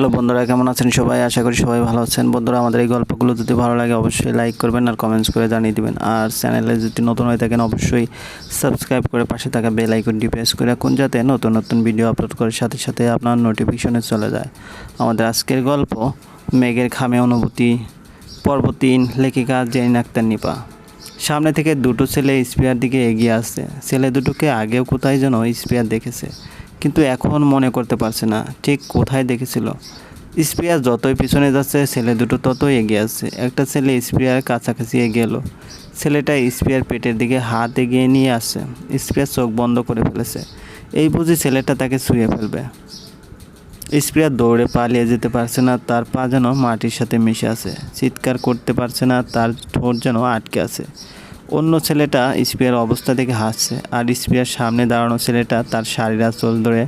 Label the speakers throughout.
Speaker 1: Hello বন্ধুরা, কেমন আছেন সবাই? আশা করি সবাই ভালো আছেন। বন্ধুরা, আমাদের এই গল্পগুলো যদি ভালো লাগে অবশ্যই লাইক করবেন আর কমেন্টস করে জানিয়ে দিবেন। আর চ্যানেলে যদি নতুন হয়ে থাকেন, অবশ্যই সাবস্ক্রাইব করে পাশে থাকা বেল আইকনটি প্রেস করে রাখুন, যাতে নতুন নতুন ভিডিও আপলোড করার সাথে সাথে আপনার নোটিফিকেশনে চলে যায়। আমাদের আজকের গল্প, মেঘের খামে অনুভূতি পর্ব তিন লেখিকা জেন আক্তার নিপা। সামনে থেকে দুটো ছেলে স্পিয়ার দিকে এগিয়ে আসছে। ছেলে দুটোকে আগেও কোথায় যেন স্পিয়ার দেখেছে। কিন্তু এখন মনে করতে পারছে না, ঠিক কোথায় দেখেছিল। স্পিয়ার যতই পিছনে যাচ্ছে, ছেলে দুটো ততই এগিয়ে আসছে একটা ছেলে স্পিয়ার কাছাকাছি এগিয়ে এলো। ছেলেটা স্পিয়ার পেটের দিকে হাত এগিয়ে নিয়ে আসছে। স্পিয়ার চোখ বন্ধ করে ফেলেছে। এই বুঝি ছেলেটা তাকে ছুঁয়ে ফেলবে। স্প্রিয়া দৌড়ে পালিয়ে যেতে পারছে না, তার পা যেন মাটির সাথে মিশে আছে। চিৎকার করতে পারছে না, তার ঠোঁট যেন আটকে আছে। অন্য ছেলেটা স্প্রিয়ার অবস্থা দেখে হাসছে, আর স্প্রিয়ার সামনে দাঁড়ানো ছেলেটা তার শাড়ির আঁচল ধরে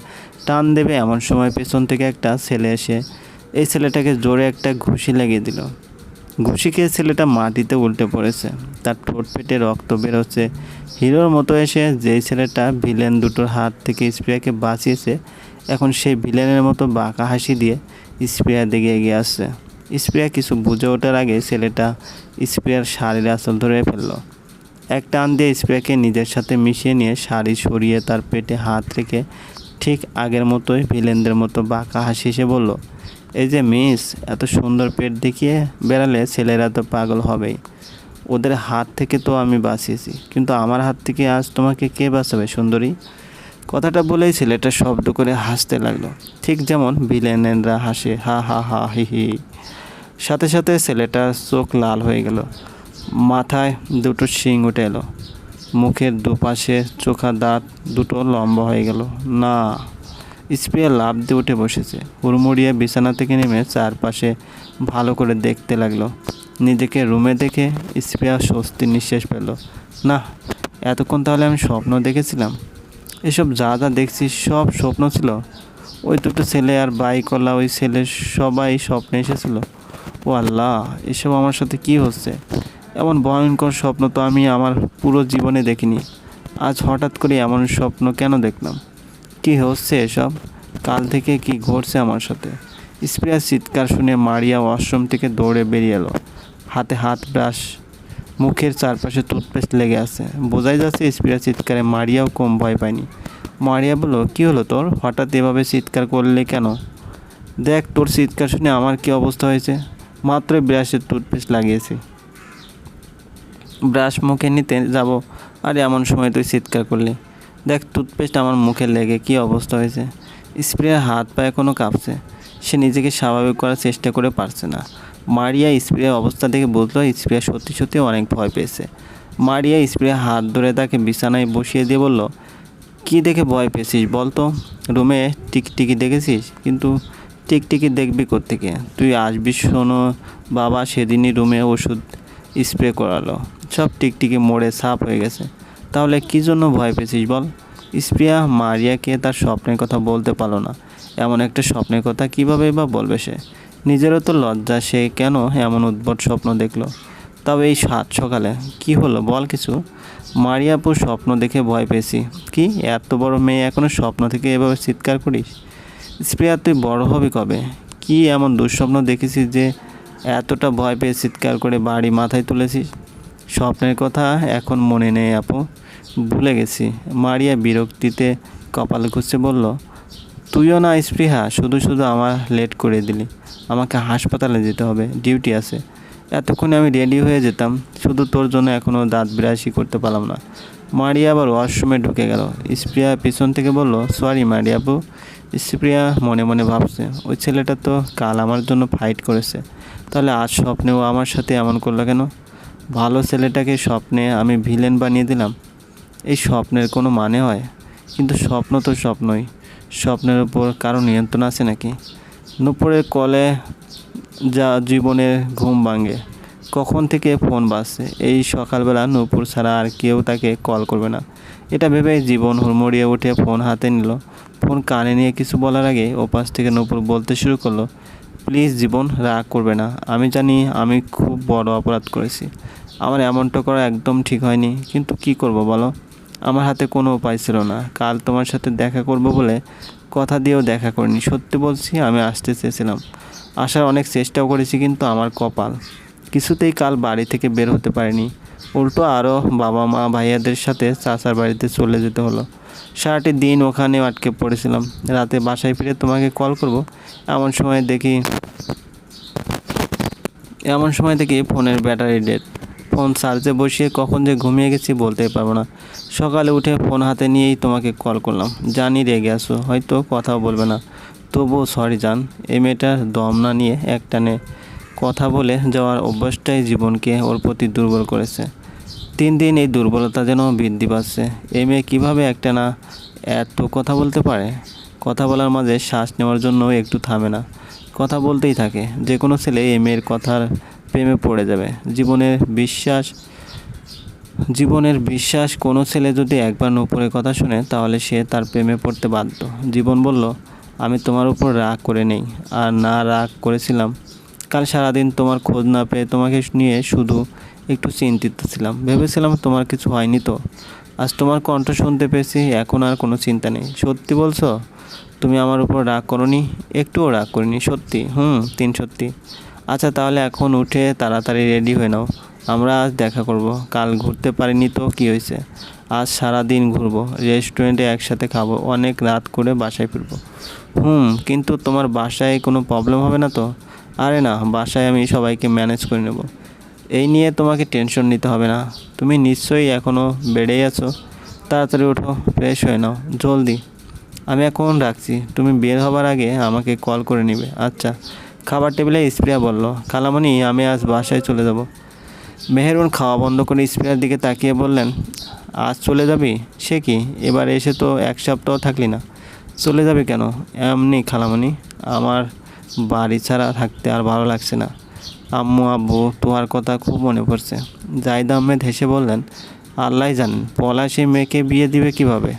Speaker 1: টান দেবে এমন সময় পেছন থেকে একটা ছেলে এসে এই ছেলেটাকে জোরে একটা ঘুষি লাগিয়ে দিল। ঘুষি খেয়ে ছেলেটা মাটিতে উল্টে পড়েছে। তার ঠোঁট পেটে রক্ত বেরোচ্ছে। হিরোর মতো এসে যেই ছেলেটা ভিলেন দুটোর হাত থেকে স্প্রিয়াকে বাঁচিয়েছে, এখন সেই ভিলেনের মতো বাঁকা হাসি দিয়ে স্প্রিয়ার দিকে এগিয়ে আসছে। স্প্রিয়া কিছু বুঝে ওঠার আগে ছেলেটা স্প্রিয়ার শাড়ির আঁচল ধরে ফেলল। এক টান দিয়ে স্প্রিয়াকে নিজের সাথে মিশিয়ে নিয়ে শাড়ি সরিয়ে তার পেটে হাত রেখে ঠিক আগের মতোই ভিলেনদের মতো বাঁকা হাসি এসে বলল, এই যে মিস, এত সুন্দর পেট দেখিয়ে বেড়ালে ছেলেরা তো পাগল হবেই। ওদের হাত থেকে তো আমি বাঁচিয়েছি, কিন্তু আমার হাত থেকে আজ তোমাকে কে বাঁচাবে সুন্দরী? কথাটা বলেই ছেলেটা শব্দ করে হাসতে লাগল। ঠিক যেমন ভিলেনেরা হাসে, হা হা হা, হি হি। সাথে সাথে ছেলেটার চোখ লাল হয়ে গেল। মাথায় দুটো শিং উঠে এলো। মুখের দুপাশে চোখা দাঁত দুটো লম্বা হয়ে গেল। না, স্প্রে লাভ দিয়ে উঠে বসেছে। হুড়মুড়িয়ে বিছানা থেকে নেমে চারপাশে ভালো করে দেখতে লাগল। নিজেকে রুমে দেখে স্প্রিয়া স্বস্তি নিঃশ্বাস পেল। না, এতক্ষণ তাহলে আমি স্বপ্ন দেখেছিলাম? এসব যা যা দেখছি সব স্বপ্ন ছিল? ওই দুটো ছেলে আর বাইকওয়ালা, ওই ছেলে সবাই স্বপ্নে এসেছিল। ও আল্লাহ এসব আমার সাথে কি হচ্ছে? এমন ভয়ঙ্কর স্বপ্ন তো আমি আমার পুরো জীবনে দেখিনি। আজ হঠাৎ করে এমন স্বপ্ন কেন দেখলাম? কি হচ্ছে এসব? কাল থেকে কি ঘটছে আমার সাথে? স্প্রিয়ার চিৎকার শুনে মারিয়া ওয়াশরুম থেকে দৌড়ে বেরিয়ে এলো। হাতে হাত ব্রাশ, মুখের চারপাশে টুথপেস্ট লেগে আছে। বোঝাই যাচ্ছে স্প্রিয়ার চিৎকারে মারিয়াও কম ভয় পায়নি। মারিয়া বলল, কী হলো তোর? হঠাৎ এভাবে চিৎকার করলে কেন? দেখ, তোর চিৎকার শুনে আমার কী অবস্থা হয়েছে? মাত্র ব্রাশের টুথপেস্ট লাগিয়েছি। ব্রাশ মুখে নিতে যাব। আর, এমন সময় তুই চিৎকার করলি। দেখ টুথপেস্ট আমার মুখে লেগে কী অবস্থা হয়েছে। স্প্রে হাত পা এখনও কাঁপছে। সে নিজেকে স্বাভাবিক করার চেষ্টা করে পারছে না। মারিয়া স্প্রে অবস্থা দেখে বুঝলো স্প্রে সত্যি সত্যি অনেক ভয় পেয়েছে। মারিয়া স্প্রে হাত ধরে তাকে বিছানায় বসিয়ে দিয়ে বলল, কি দেখে ভয় পেয়েছিস বল তো? রুমে টিকটিকি দেখেছিস? কিন্তু টিকটিকি দেখবি কোত্থেকে? তুই আসবি শোনো, বাবা সেদিনই রুমে ওষুধ স্প্রে করালো। সব টিকটিকি মোড়ে সাফ হয়ে গেছে। তাহলে কী জন্য ভয় পেয়েছিস বল? স্প্রিয়া মারিয়াকে তার স্বপ্নের কথা বলতে পারল না? এমন একটা স্বপ্নের কথা কীভাবে বা বলবে সে? নিজেরও তো লজ্জা, সে কেন এমন উদ্ভট স্বপ্ন দেখল? তবে এই সাত সকালে কি হলো বল কিছু? মারিয়াপুর স্বপ্ন দেখে ভয় পেয়েছি। কি, এত বড় মেয়ে এখনও স্বপ্ন থেকে এভাবে চিৎকার করিস? স্প্রিয়া, তুই বড় হবি কবে? কি এমন দুঃস্বপ্ন দেখেছিস যে এতটা ভয় পেয়ে চিৎকার করে বাড়ি মাথায় তুলেছিস? স্বপ্নের কথা এখন মনে নেই আপু। ভুলে গেছি। মারিয়া বিরক্তিতে কপাল খুঁজছে বলল, তুইও না স্পৃহা, শুধু শুধু আমার লেট করে দিলি। আমাকে হাসপাতালে যেতে হবে, ডিউটি আছে। এতক্ষণে আমি রেডি হয়ে যেতাম, শুধু তোর জন্য এখনও দাঁত বিরাশি করতে পারলাম না। মারিয়া আবার ওয়াশরুমে ঢুকে গেল। স্প্রিয়া পিছন থেকে বলল, সরি মারিয়া আপু। স্প্রিয়া মনে মনে ভাবছে, ওই ছেলেটা তো কাল আমার জন্য ফাইট করেছে। তাহলে আজ স্বপ্নেও আমার সাথে এমন করল কেন? ভালো ছেলেটাকে স্বপ্নে আমি ভিলেন বানিয়ে দিলাম। এই স্বপ্নের কোনো মানে হয়? কিন্তু স্বপ্ন তো স্বপ্নই। স্বপ্নের উপর কারও নিয়ন্ত্রণ আছে নাকি? নুপুরের কলে যা জীবনের ঘুম ভাঙে, কখন থেকে ফোন বাজছে? এই সকালবেলা নূপুর ছাড়া আর কেউ তাকে কল করবে না। এটা ভেবে জীবন হুড়মুড়িয়ে উঠে ফোন হাতে নিল। ফোন কানে নিয়ে কিছু বলার আগে ওপাশ থেকে নূপুর বলতে শুরু করল প্লিজ জীবন রাগ করবে না। আমি জানি আমি খুব বড় অপরাধ করেছি। আমার এমনটা করা একদম ঠিক হয়নি। কিন্তু কি করব বলো? আমার হাতে কোনো উপায় ছিল না। কাল তোমার সাথে দেখা করব বলে কথা দিয়েও দেখা করিনি। সত্যি বলছি, আমি আসতে চেয়েছিলাম। আসার অনেক চেষ্টাও করেছি, কিন্তু আমার কপাল কিছুতেই কাল বাড়ি থেকে বের হতে পারিনি। উল্টো আরও বাবা মা ভাইয়াদের সাথে চাচার বাড়িতে চলে যেতে হলো। সারাটি দিন ওখানে আটকে পড়েছিলাম। রাতে বাসায় ফিরে তোমাকে কল করব। এমন সময় দেখি, এমন সময় দেখি ফোনের ব্যাটারি ডেড। ফোন চার্জে বসিয়ে কখন যে ঘুমিয়ে গেছি বলতেই পারব না। সকালে উঠে ফোন হাতে নিয়েই তোমাকে কল করলাম। জানি রেগে আসো হয়তো কথাও বলবে না। তবুও সরি জান, এই মেয়েটার দম না নিয়ে একটানে কথা বলে যাওয়ার অভ্যাসটাই জীবনকে ওর প্রতি দুর্বল করেছে। তিন দিন এই দুর্বলতা যেন বৃদ্ধি পাচ্ছে। এই মেয়ে কীভাবে একটা না এত কথা বলতে পারে? কথা বলার মাঝে শ্বাস নেওয়ার জন্য একটু থামে না। কথা বলতেই থাকে। যে কোনো ছেলে এই মেয়ের কথার প্রেমে পড়ে যাবে। জীবনের বিশ্বাস জীবনের বিশ্বাস কোনো ছেলে যদি একবার উপরে কথা শুনে, তাহলে সে তার প্রেমে পড়তে বাধ্য। জীবন বলল, আমি তোমার উপর রাগ করে নেই। আর না রাগ করেছিলাম। কাল সারাদিন তোমার খোঁজ না পেয়ে তোমাকে নিয়ে শুধু একটু চিন্তিত ছিলাম। ভেবেছিলাম তোমার কিছু হয়নি তো। আজ তোমার কণ্ঠ শুনতে পেয়েছি, এখন আর কোনো চিন্তা নেই। সত্যি বলছো? তুমি আমার উপর রাগ করনি? একটুও রাগ করিনি, সত্যি। হুম, তিন সত্যি। আচ্ছা তাহলে এখন উঠে তাড়াতাড়ি রেডি হয়ে নাও। আমরা আজ দেখা করব। কাল ঘুরতে পারিনি তো, কী হয়েছে? আজ সারা দিন ঘুরবো, রেস্টুরেন্টে একসাথে খাব, অনেক রাত করে বাসায় ফিরবো। হুম, কিন্তু তোমার বাসায় কোনো প্রবলেম হবে না তো? আরে না, বাসায় আমি সবাইকে ম্যানেজ করে নেব। এই নিয়ে তোমাকে টেনশন নিতে হবে না। তুমি নিশ্চয়ই এখনও বেড়েই আছো। তাড়াতাড়ি ওঠো ফ্রেশ হয়ে নাও, জলদি। আমি এখন রাখছি। তুমি বের হবার আগে আমাকে কল করে নিবে। আচ্ছা। খাবার টেবিলে স্প্রিয়া বলল। খালামণি, আমি আজ বাসায় চলে যাব। মেহেরুন খাওয়া বন্ধ করে স্প্রিয়ার দিকে তাকিয়ে বললেন, আজ চলে যাবি? সে কি? এবার এসে তো এক সপ্তাহ থাকলি না। চলে যাবে কেন? এমনি খালামণি, আমার বাড়ি ছাড়া থাকতে আর ভালো লাগছে না। আম্মু, আব্বু, তোমার কথা খুব মনে পড়ছে। জাহিদ আহমেদ হেসে বললেন আল্লাহ জানেন পলা সেই মেয়েকে বিয়ে দিবে কীভাবে?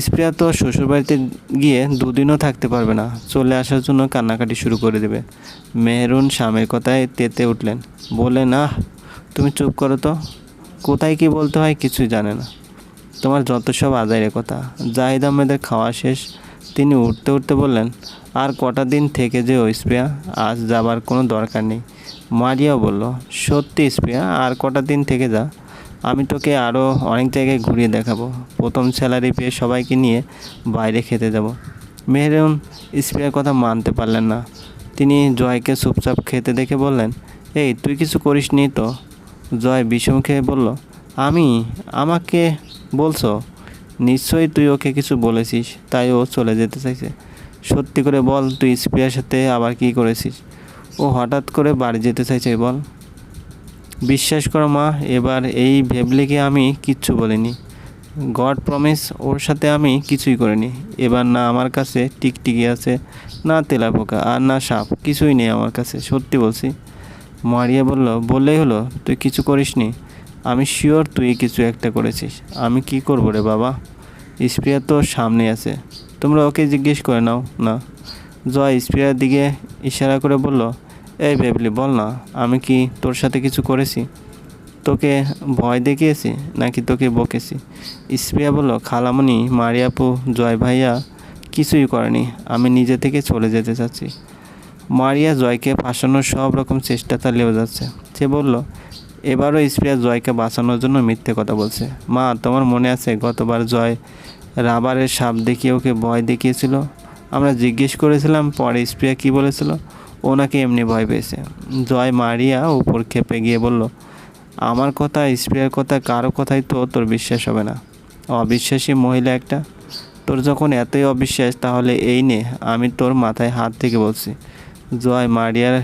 Speaker 1: স্প্রিয়া তো শ্বশুরবাড়িতে গিয়ে দুদিনও থাকতে পারবে না। চলে আসার জন্য কান্নাকাটি শুরু করে দেবে। মেহরুন স্বামীর কথায় তেতে উঠলেন বলে না তুমি চুপ করো তো। কোথায় কি বলতে হয় কিছুই জানে না। তোমার যত সব আদায়ের কথা। জাহিদ আহমেদের খাওয়া শেষ। তিনি উঠতে উঠতে বললেন আর কটা দিন থেকে যে ওই স্প্রিয়া আজ যাবার কোনো দরকার নেই। মারিয়াও বলল, সত্যি স্প্রিয়া আর কটা দিন থেকে যা। আমি তোকে আরও অনেক জায়গায় ঘুরিয়ে দেখাবো। প্রথম স্যালারি পেয়ে সবাইকে নিয়ে বাইরে খেতে যাব। মেহরুন স্প্রিয়ার কথা মানতে পারলেন না। তিনি জয়কে চুপচাপ খেতে দেখে বললেন, এই, তুই কিছু করিস নি তো? জয় বিষম খেয়ে বলল, আমি? আমাকে বলছো? নিশ্চয়ই তুই ওকে কিছু বলেছিস, তাই ও চলে যেতে চাইছে। সত্যি করে বল তুই স্প্রিয়ার সাথে আবার কি করেছিস? ও হঠাৎ করে বাড়ি যেতে চাইছে, বল। বিশ্বাস করো মা, এবার এই ভেবলিকে আমি কিচ্ছু বলিনি। গড প্রমিস, ওর সাথে আমি কিছুই করিনি। এবার না আমার কাছে টিকটিকি আছে, না তেলা পোকা আর না সাপ, কিছুই নেই আমার কাছে, সত্যি বলছি। মারিয়া বলল, বললেই হলো, তুই কিছু করিসনি? আমি শিওর তুই কিছু একটা করেছিস। আমি কি করব রে বাবা? স্প্রিয়া তো সামনে আছে। তোমরা ওকে জিজ্ঞেস করে নাও, না। জয় স্প্রিয়ার দিকে ইশারা করে বলল, এই বেবলি, বল না, আমি কি তোর সাথে কিছু করেছি? তোকে ভয় দেখিয়েছি নাকি তোকে বকেছি? স্প্রিয়া বলল খালামণি মারিয়াপু, জয় ভাইয়া, কিছুই করেনি, আমি নিজে থেকে চলে যেতে চাচ্ছি। মারিয়া জয়কে ফাঁসানোর সব রকম চেষ্টা চালিয়ে যাচ্ছে। সে বলল, এবারও স্প্রিয়া জয়কে বাঁচানোর জন্য মিথ্যে কথা বলছে। মা, তোমার মনে আছে গতবার জয় রাবারের সাপ দেখিয়ে ওকে ভয় দেখিয়েছিল। আমরা জিজ্ঞেস করেছিলাম, পরে স্প্রিয়া কী বলেছিল? ওনাকে এমনি ভয় পেয়েছে। জয় মারিয়া উপর খেপে গিয়ে বলল, আমার কথা স্প্রিয়ার কথা, কারও কথাই তো তোর বিশ্বাস হবে না। অবিশ্বাসী মহিলা একটা। তোর যখন এতই অবিশ্বাস, তাহলে এই নে, আমি তোর মাথায় হাত থেকে বলছি। জয় মারিয়ার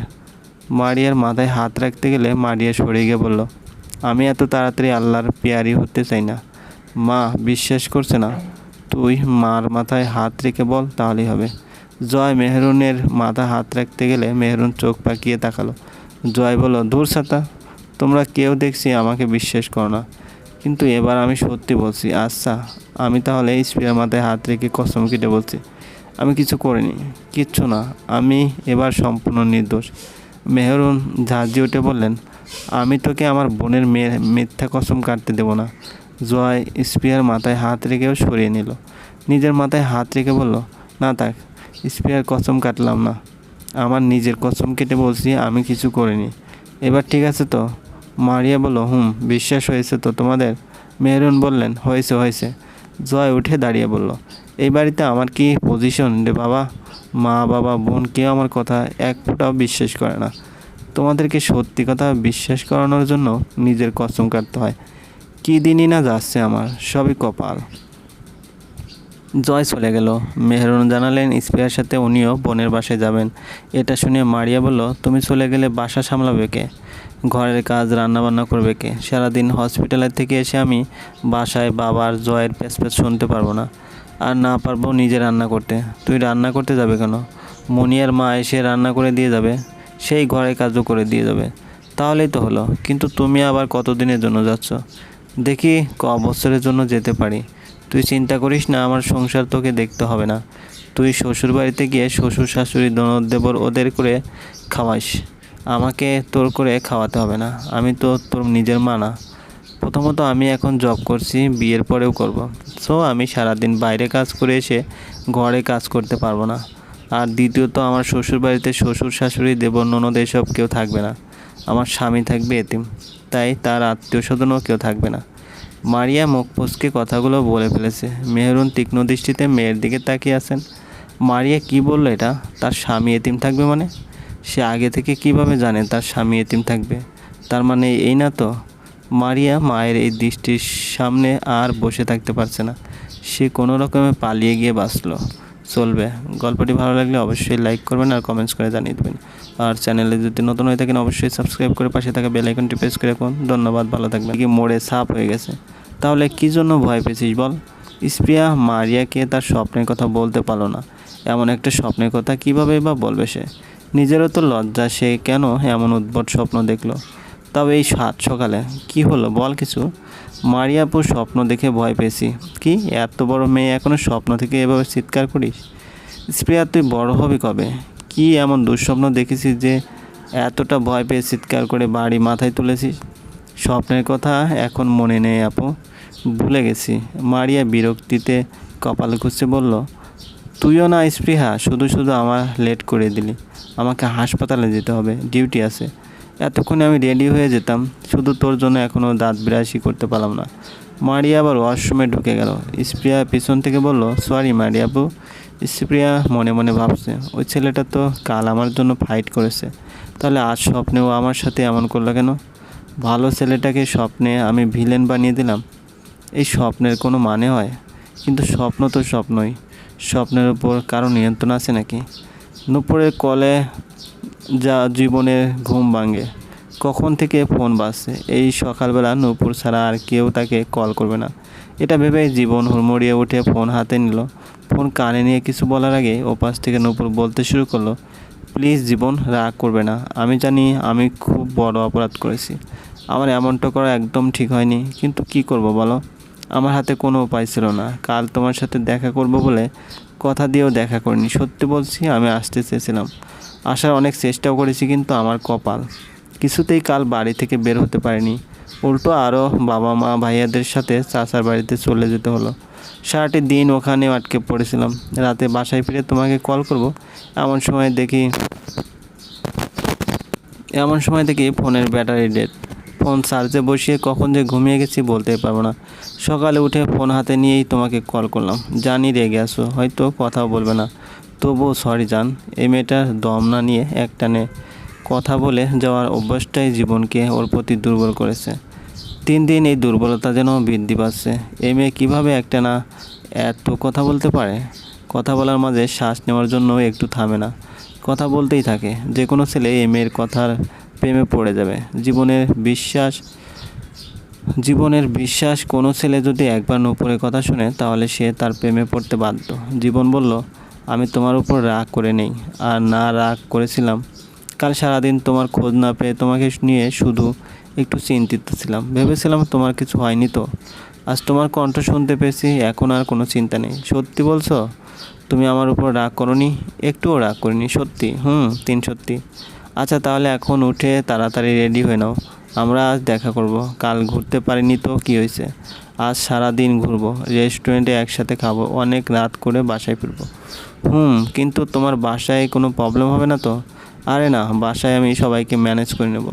Speaker 1: মারিয়ার মাথায় হাত রাখতে গেলে মারিয়া সরে গিয়ে বলল, আমি এত তাড়াতাড়ি আল্লাহর পেয়ারি হতে চাই না। মা, বিশ্বাস করছে না। তুই মার মাথায় হাত রেখে বল, তাহলেই হবে। জয় মেহরুনের মাথা হাত রাখতে গেলে মেহরুন চোখ পাকিয়ে তাকালো। জয় বলল, দূর সাতা, তোমরা কেউ দেখছি আমাকে বিশ্বাস করো না। কিন্তু এবার আমি সত্যি বলছি আচ্ছা আমি তাহলে স্পিয়ার মাথায় হাত রেখে কসম কেটে বলছি, আমি কিছু করিনি, কিচ্ছু না, আমি এবার সম্পূর্ণ নির্দোষ। মেহরুন ঝাঁঝি উঠে বললেন, আমি তোকে আমার বোনের মেয়ের মিথ্যা কসম কাটতে দেবো না। জয় স্পিয়ার মাথায় হাত রেখেও সরিয়ে নিল। নিজের মাথায় হাত রেখে বলল, না থাক স্প্রেয়ার কসম কাটলাম না। আমার নিজের কসম কেটে বলছি, আমি কিছু করিনি। এবার ঠিক আছে তো? মারিয়া বলল, হুম, বিশ্বাস হয়েছে তো তোমাদের? মেহরুন বললেন, হয়েছে হয়েছে। জয় উঠে দাঁড়িয়ে বলল, এই বাড়িতে আমার কি পজিশন রে বাবা? মা, বাবা, বোন কেউ আমার কথা এক ফোঁটাও বিশ্বাস করে না। তোমাদেরকে সত্যি কথা বিশ্বাস করানোর জন্য নিজের কসম কাটতে হয়। কী দিনই না যাচ্ছে আমার, সবই কপাল। জয় চলে গেল। মেহরুন জানালেন, স্পিয়ার সাথে উনিও বোনের বাসায় যাবেন। এটা শুনে মারিয়া বলল, তুমি চলে গেলে বাসা সামলাবে কে? ঘরের কাজ, রান্নাবান্না করবে কে? সারাদিন হসপিটালের থেকে এসে আমি বাসায় বাবার জয়ের পেছ শুনতে পারব না। আর না পারব নিজে রান্না করতে। তুই রান্না করতে যাবে কেন? মনিয়ার মা এসে রান্না করে দিয়ে যাবে, সেই ঘরের কাজও করে দিয়ে যাবে। তাহলেই তো হলো। কিন্তু তুমি আবার কতদিনের জন্য যাচ্ছ? দেখি ক বছরের জন্য যেতে পারি। তুই চিন্তা করিস না, আমার সংসার তোকে দেখতে হবে না। তুই শ্বশুর বাড়িতে গিয়ে শ্বশুর শাশুড়ি ননদ দেবর ওদের করে খাওয়াইস। আমাকে তোর করে খাওয়াতে হবে না। আমি তো তোর নিজের মা না। প্রথমত আমি এখন জব করছি, বিয়ের পরেও করব। সো আমি সারাদিন বাইরে কাজ করে এসে ঘরে কাজ করতে পারব না। আর দ্বিতীয়ত, আমার শ্বশুর বাড়িতে শ্বশুর শাশুড়ি, দেবর, ননদ এসব কেউ থাকবে না। আমার স্বামী থাকবে এতিম। তাই তার আত্মীয় স্বজনও কেউ থাকবে না। মারিয়া মুখ ফসকে কথাগুলো বলে ফেলেছে। মেহরুন তীক্ষ্ণ দৃষ্টিতে মেয়ের দিকে তাকিয়ে আছেন। মারিয়া কি বলল এটা? তার স্বামী এতিম থাকবে মানে? সে আগে থেকে কীভাবে জানে তার স্বামী এতিম থাকবে? তার মানে এই না তো? মারিয়া মায়ের এই দৃষ্টির সামনে আর বসে থাকতে পারছে না। সে কোনো রকমে পালিয়ে গিয়ে বাঁচলো। চলবে। গল্পটি ভালো লাগলে অবশ্যই লাইক করবেন আর কমেন্টস করে জানিয়ে দেবেন। আর চ্যানেলে যদি নতুন হয়ে থাকেন, অবশ্যই সাবস্ক্রাইব করে পাশে থাকা বেল আইকনটি প্রেস করে রাখুন। ধন্যবাদ, ভালো থাকবেন। কি মোড়ে সাপ হয়ে গেছে। তাহলে কী জন্য ভয় পেয়েছিস বল? স্প্রিয়া মারিয়াকে তার স্বপ্নের কথা বলতে পারল না। এমন একটা স্বপ্নের কথা কীভাবে বা বলবে সে? নিজেরও তো লজ্জা, সে কেন এমন উদ্ভট স্বপ্ন দেখল? তবে এই সাত সকালে কি হলো বল কিছু? মারিয়াপুর স্বপ্ন দেখে ভয় পেয়েছি। কি? এত বড় মেয়ে এখনও স্বপ্ন থেকে এভাবে চিৎকার করিস? স্প্রিয়া, তুই বড় হবি কবে? কি এমন দুঃস্বপ্ন দেখেছিস যে এতটা ভয় পেয়ে চিৎকার করে বাড়ি মাথায় তুলেছিস? স্বপ্নের কথা এখন মনে নেই আপু। ভুলে গেছি। মারিয়া বিরক্তিতে কপাল খুঁজছে বলল, তুইও না স্পৃহা শুধু শুধু আমার লেট করে দিলি। আমাকে হাসপাতালে যেতে হবে, ডিউটি আছে। এতক্ষণে আমি রেডি হয়ে যেতাম। শুধু তোর জন্য এখনও দাঁত বিরাশি করতে পারলাম না। মারিয়া আবার ওয়াশরুমে ঢুকে গেল। স্প্রিয়া পিছন থেকে বলল সরি মারিয়া আপু। স্প্রিয়া মনে মনে ভাবছে, ওই ছেলেটা তো কাল আমার জন্য ফাইট করেছে। তাহলে আজ স্বপ্নেও আমার সাথে এমন করল কেন? ভালো ছেলেটাকে স্বপ্নে আমি ভিলেন বানিয়ে দিলাম। এই স্বপ্নের কোনো মানে হয়? কিন্তু স্বপ্ন তো স্বপ্নই। স্বপ্নের উপর কারও নিয়ন্ত্রণ আছে নাকি? নুপুরের কলে যা জীবনের ঘুম ভাঙে। কখন থেকে ফোন বাজছে? এই সকালবেলা নূপুর ছাড়া আর কেউ তাকে কল করবে না। এটা ভেবে জীবন হুড়মুড়িয়ে উঠে ফোন হাতে নিল। ফোন কানে নিয়ে কিছু বলার আগে ওপাশ থেকে নূপুর বলতে শুরু করল, প্লিজ জীবন রাগ করবে না। আমি জানি আমি খুব বড় অপরাধ করেছি। আমার এমনটা করা একদম ঠিক হয়নি। কিন্তু কি করব বলো? আমার হাতে কোনো উপায় ছিল না। কাল তোমার সাথে দেখা করব বলে কথা দিয়েও দেখা করিনি। সত্যি বলছি, আমি আসতে চেয়েছিলাম। আসার অনেক চেষ্টাও করেছি কিন্তু আমার কপাল কিছুতেই কাল বাড়ি থেকে বের হতে পারিনি। উল্টো আরও বাবা মা ভাইয়াদের সাথে চাচার বাড়িতে চলে যেতে হলো। সারাটি দিন ওখানে আটকে পড়েছিলাম। রাতে বাসায় ফিরে তোমাকে কল করব। এমন সময় দেখি, এমন সময় দেখি ফোনের ব্যাটারি ডেট ফোন চার্জে বসিয়ে কখন যে ঘুমিয়ে গেছি বলতে পারব না। সকালে উঠে ফোন হাতে নিয়েই তোমাকে কল করলাম। জানি রেগে আসো হয়তো কথাও বলবে না। তবুও সরি, জান। এই মেয়েটার দম না নিয়ে একটানে কথা বলে যাওয়ার অভ্যাসটাই জীবনকে ওর প্রতি দুর্বল করেছে। তিন দিন এই দুর্বলতা যেন বৃদ্ধি পাচ্ছে। এই মেয়ে কীভাবে একটা না এত কথা বলতে পারে? কথা বলার মাঝে শ্বাস নেওয়ার জন্য একটু থামে না। কথা বলতেই থাকে। যে কোনো ছেলে এই মেয়ের কথার প্রেমে পড়ে যাবে। জীবনের বিশ্বাস জীবনের বিশ্বাস কোনো ছেলে যদি একবার নূপুরের কথা শুনে তাহলে সে তার প্রেমে পড়তে বাধ্য। জীবন বলল আমি তোমার উপর রাগ করে নেই। আর না রাগ করেছিলাম, কাল সারাদিন তোমার খোঁজ না পেয়ে তোমাকে নিয়ে শুধু একটু চিন্তিত ছিলাম। ভেবেছিলাম তোমার কিছু হয়নি তো। আজ তোমার কণ্ঠ শুনতে পেয়েছি, এখন আর কোনো চিন্তা নেই। সত্যি বলছো? তুমি আমার উপর রাগ করনি? একটুও রাগ করিনি, সত্যি। হুম, তিন সত্যি। আচ্ছা তাহলে এখন উঠে তাড়াতাড়ি রেডি হয়ে নাও। আমরা আজ দেখা করব। কাল ঘুরতে পারিনি তো, কী হয়েছে? আজ সারা দিন ঘুরবো, রেস্টুরেন্টে একসাথে খাব, অনেক রাত করে বাসায় ফিরবো। হুম, কিন্তু তোমার বাসায় কোনো প্রবলেম হবে না তো? আরে না, বাসায় আমি সবাইকে ম্যানেজ করে নেব।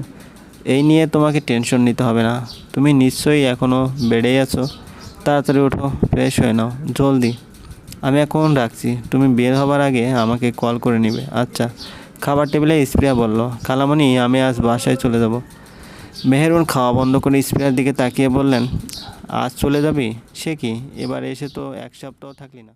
Speaker 1: এই নিয়ে তোমাকে টেনশন নিতে হবে না। তুমি নিশ্চয়ই এখনও বেড়েই আছো। তাড়াতাড়ি ওঠো ফ্রেশ হয়ে নাও, জলদি। আমি এখন রাখছি। তুমি বের হবার আগে আমাকে কল করে নিবে। আচ্ছা। খাবার টেবিলে স্প্রিয়া বলল। খালামণি, আমি আজ বাসায় চলে যাব। মেহেরুন খাওয়া বন্ধ করে স্প্রিয়ার দিকে তাকিয়ে বললেন, আজ চলে যাবি? সে কি? এবার এসে তো এক সপ্তাহ থাকলি না।